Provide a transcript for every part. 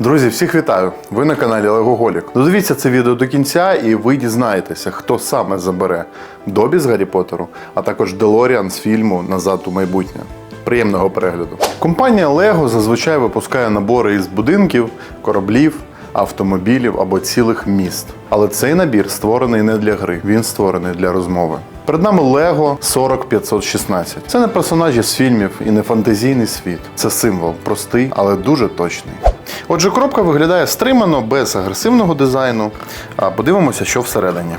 Друзі, всіх вітаю! Ви на каналі Легоголік. Додивіться це відео до кінця, і ви дізнаєтеся, хто саме забере Добі з Гаррі Поттеру, а також Делоріан з фільму Назад у майбутнє. Приємного перегляду. Компанія Lego зазвичай випускає набори із будинків, кораблів, автомобілів або цілих міст. Але цей набір створений не для гри, він створений для розмови. Перед нами Lego 40516. Це не персонажі з фільмів і не фантазійний світ. Це символ, простий, але дуже точний. Отже, коробка виглядає стримано, без агресивного дизайну. Подивимося, що всередині.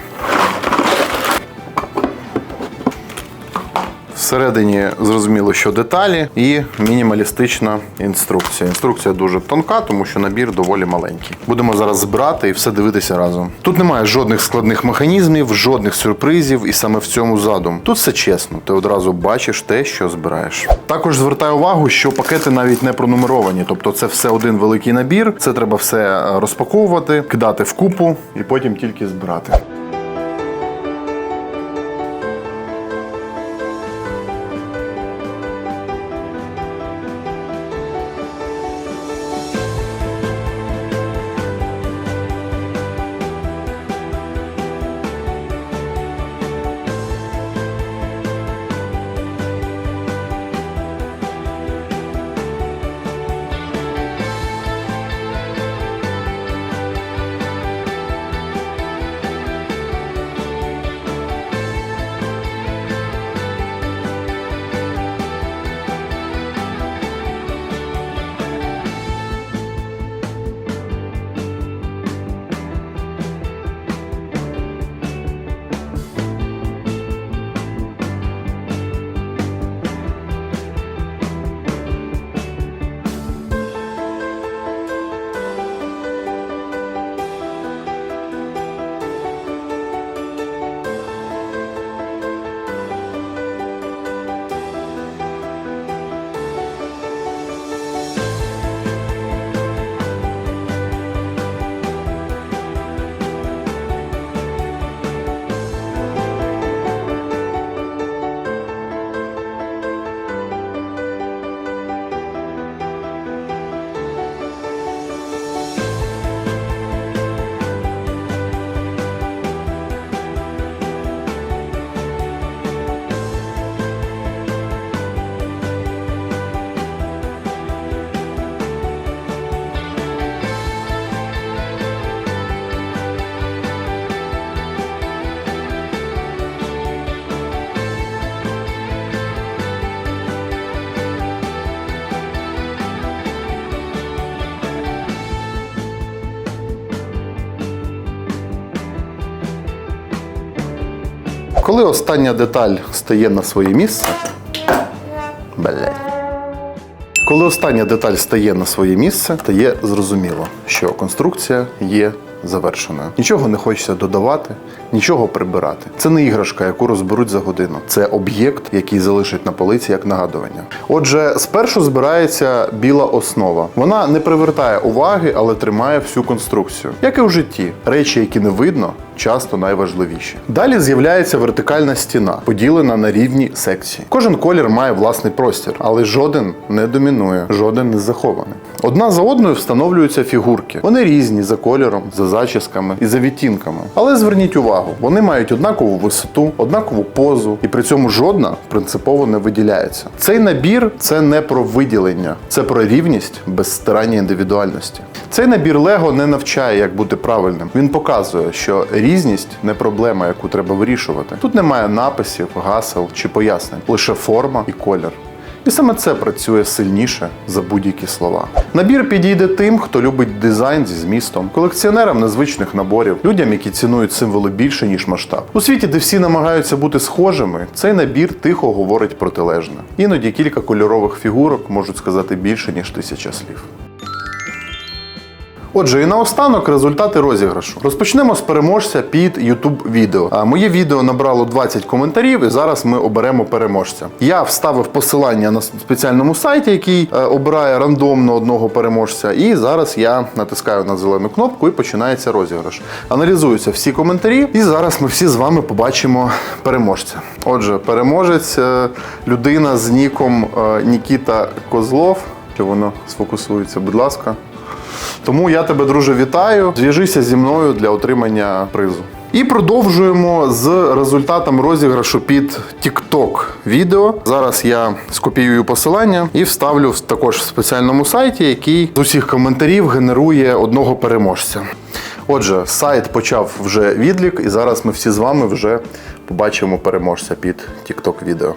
Всередині зрозуміло, що деталі і мінімалістична інструкція. Інструкція дуже тонка, тому що набір доволі маленький. Будемо зараз збирати і все дивитися разом. Тут немає жодних складних механізмів, жодних сюрпризів, і саме в цьому задум. Тут все чесно, ти одразу бачиш те, що збираєш. Також звертаю увагу, що пакети навіть не пронумеровані, тобто це все один великий набір. Це треба все е, розпаковувати, кидати в купу і потім тільки збирати. Коли остання деталь стає на своє місце. Блядь. Коли остання деталь стає на своє місце, стає зрозуміло, що конструкція є завершеною. Нічого не хочеться додавати, нічого прибирати. Це не іграшка, яку розберуть за годину. Це об'єкт, який залишать на полиці як нагадування. Отже, спершу збирається біла основа. Вона не привертає уваги, але тримає всю конструкцію. Як і в житті, речі, які не видно, часто найважливіші. Далі з'являється вертикальна стіна, поділена на рівні секції. Кожен колір має власний простір, але жоден не домінує, жоден не захований. Одна за одною встановлюються фігурки. Вони різні за кольором, за зачісками і за відтінками. Але зверніть увагу, вони мають однакову висоту, однакову позу, і при цьому жодна принципово не виділяється. Цей набір це не про виділення, це про рівність без стирання індивідуальності. Цей набір Лего не навчає, як бути правильним. Він показує, що різність не проблема, яку треба вирішувати. Тут немає написів, гасел чи пояснень, лише форма і колір. І саме це працює сильніше за будь-які слова. Набір підійде тим, хто любить дизайн зі змістом, колекціонерам незвичних наборів, людям, які цінують символи більше ніж масштаб. У світі, де всі намагаються бути схожими, цей набір тихо говорить протилежне. Іноді кілька кольорових фігурок можуть сказати більше ніж тисяча слів. Отже, і наостанок результати розіграшу. Розпочнемо з переможця під YouTube відео. Моє відео набрало 20 коментарів, і зараз ми оберемо переможця. Я вставив посилання на спеціальному сайті, який е, обирає рандомно одного переможця. І зараз я натискаю на зелену кнопку і починається розіграш. Аналізуються всі коментарі, і зараз ми всі з вами побачимо переможця. Отже, переможець е, людина з ніком е, Нікіта Козлов. Що воно сфокусується, будь ласка. Тому я тебе, друже, вітаю. Зв'яжися зі мною для отримання призу. І продовжуємо з результатом розіграшу під TikTok відео. Зараз я скопіюю посилання і вставлю також в спеціальному сайті, який з усіх коментарів генерує одного переможця. Отже, сайт почав вже відлік, і зараз ми всі з вами вже побачимо переможця під TikTok відео.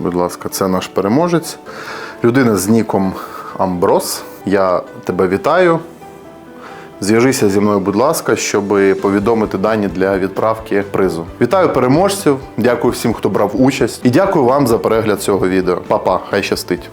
Будь ласка, це наш переможець. Людина з ніком Амброс. Я тебе вітаю. Зв'яжися зі мною, будь ласка, щоб повідомити дані для відправки призу. Вітаю переможців, дякую всім, хто брав участь, і дякую вам за перегляд цього відео. Па-па, хай щастить!